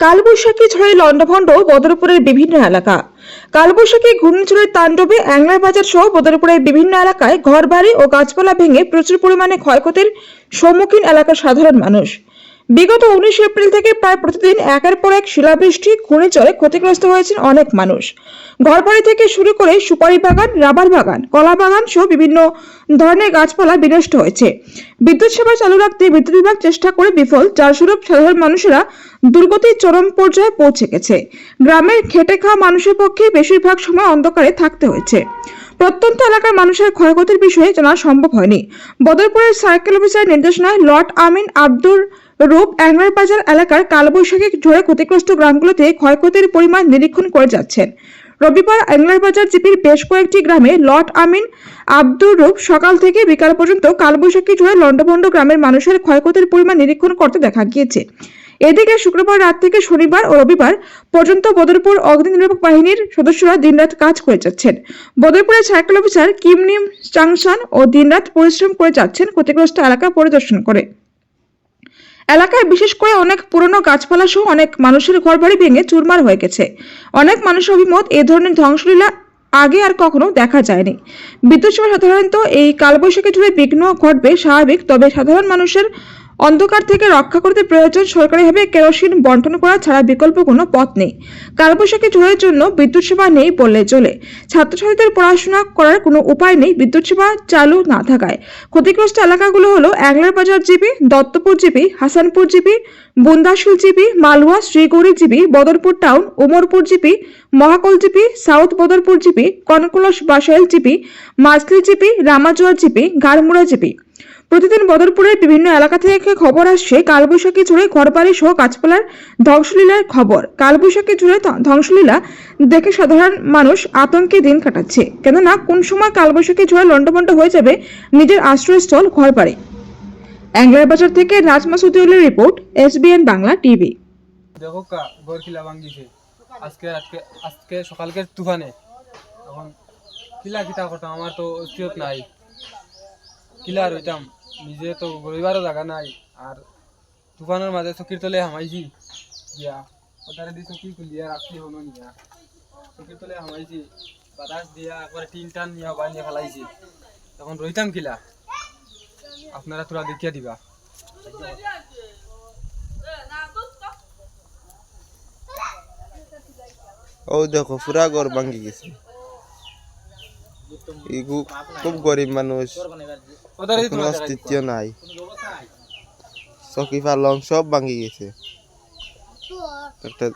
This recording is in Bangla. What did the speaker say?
কালবৈশাখী ঝড়ে লণ্ডভণ্ড বদরপুরের বিভিন্ন এলাকা। কালবৈশাখী ঘূর্ণিঝড়ের তাণ্ডবে অ্যাংলার বাজার সহ বদরপুরের বিভিন্ন এলাকায় ঘরবাড়ি ও গাছপালা ভেঙে প্রচুর পরিমাণে ক্ষয়ক্ষতির সম্মুখীন এলাকার সাধারণ মানুষ। বিগত উনিশ এপ্রিল থেকে প্রায় প্রতিদিন একের পর এক শিলাবৃষ্টি ঘূর্ণিঝড়ে ক্ষতিগ্রস্ত হয়েছেন অনেক মানুষ। ঘরবাড়ি থেকে শুরু করে সুপারি বাগান, রাবার বাগান, কলা বাগান সহ বিভিন্ন ধরনের গাছপালা বিনষ্ট হয়েছে। বিদ্যুৎ সেবা চালু রাখতে বিদ্যুৎ বিভাগ চেষ্টা করে বিফল, যার স্বরূপ সাধারণ মানুষেরা দুর্গতির চরম পর্যায়ে পৌঁছে গেছে। গ্রামের খেটে খাওয়া মানুষের পক্ষে বেশিরভাগ সময় অন্ধকারে থাকতে হয়েছে। প্রত্যন্ত এলাকার মানুষের ক্ষয়ক্ষতির বিষয়ে জানা সম্ভব হয়নি। বদরপুরের সার্কেল অফিসার নির্দেশনায় লর্ড আমিন আব্দুর রূপ অ্যাংলার বাজার এলাকার কালবৈশাখী ঝড়ে ক্ষতিগ্রস্ত গ্রামগুলোতে ক্ষয়ক্ষতির পরিমাণ নিরীক্ষণ করে যাচ্ছেন। রবিবার বাজার জিপির বেশ কয়েকটি গ্রামে লর্ড আমিন আব্দুর রূপ সকাল থেকে বিকাল পর্যন্ত কালবৈশাখী ঝড়ে লন্ডভন্ড গ্রামের মানুষের ক্ষয়ক্ষতির পরিমাণ নিরীক্ষণ করতে দেখা গিয়েছে। এদিকে শুক্রবার রাত থেকে শনিবার ও রবিবার পর্যন্ত বদরপুর অগ্নি নির্বাপক বাহিনীর সদস্যরা দিনরাত কাজ করে যাচ্ছেন। বদরপুরের সার্কেল অফিসার কিমনিম চাংশান ও দিনরাত পরিশ্রম করে যাচ্ছেন ক্ষতিগ্রস্ত এলাকা পরিদর্শন করে। এলাকায় বিশেষ করে অনেক পুরনো গাছপালা সহ অনেক মানুষের ঘরবাড়ি ভেঙে চুরমার হয়ে গেছে। অনেক মানুষের অভিমত এ ধরনের ধ্বংসলীলা আগে আর কখনো দেখা যায়নি। বিদ্যুৎ সেবা সাধারণত এই কালবৈশাখী ঝড়ে বিঘ্ন ঘটবে স্বাভাবিক, তবে সাধারণ মানুষের অন্ধকার থেকে রক্ষা করতে প্রয়োজন সরকারিভাবে কেরোসিন বন্টন করা ছাড়া বিকল্প কোনো পথ নেই। কালবৈশাখী ঝড়ের জন্য বিদ্যুৎ সেবা নেই বললে চলে। ছাত্রছাত্রীদের পড়াশোনা করার কোনো উপায় নেই বিদ্যুৎ সেবা চালু না থাকায়। ক্ষতিগ্রস্ত এলাকাগুলো হলো Anglar Bazar GP, Duttapur GP, Hasanpur GP, Bundasul GP, Malua, Shrigouri GP, Badarpur town Umarpur GP, Mahakal GP, south Badarpur GP, কনকলস Basail GP, Machhli GP Ramajoar GP Garmura GP. প্রতিদিন বদরপুরের বিভিন্ন এলাকা থেকে খবর আসছে কালবৈশাখী জুড়ে ঘরবাড়ি সহ গাছপালার ধ্বংসলীলার খবর। কালবৈশাখী জুড়ে ধ্বংসলীলা দেখে সাধারণ মানুষ আতঙ্কে দিন কাটাচ্ছে। কেননা, কোন সময় কালবৈশাখী ঝড়ে লণ্ডভণ্ড হয়ে যাবে নিজের আশ্রয়স্থল ঘরবাড়ি? অ্যাংলার বাজার থেকে রাজমা সুতিউলের রিপোর্ট, এসবিএন বাংলা টিভি। দেখো কা, ঘর কিলা ভাঙ্গিছে আজকে আজকে আজকে সকালকে তুফানে। এখন কিলা কিতা করতাম আমার তো অস্তিত্ব নাই। কিলা রইতাম নিজে তো রবিবারও জায়গা নাই, আর তুফানের মাঝে চকির তলে হামাইছি। দিয়া ওটারে দি চকি খুলিয়া রাখছি হনো নিয়া। চকির তলে হামাইছি, বাতাস দিয়া একবার টিন টান নিয়া বানিয়ে ফেলাইছি তখন রইতাম কিলা? আপনারা তোরা দেখিয়া দিবা। ও দেখো পুরা ঘর ভাঙ্গি গেছে। এগু খুব গরিব মানুষ। কোনো অস্তিত্ব নাই। চকি পালং সব ভাঙি গেছে। একটা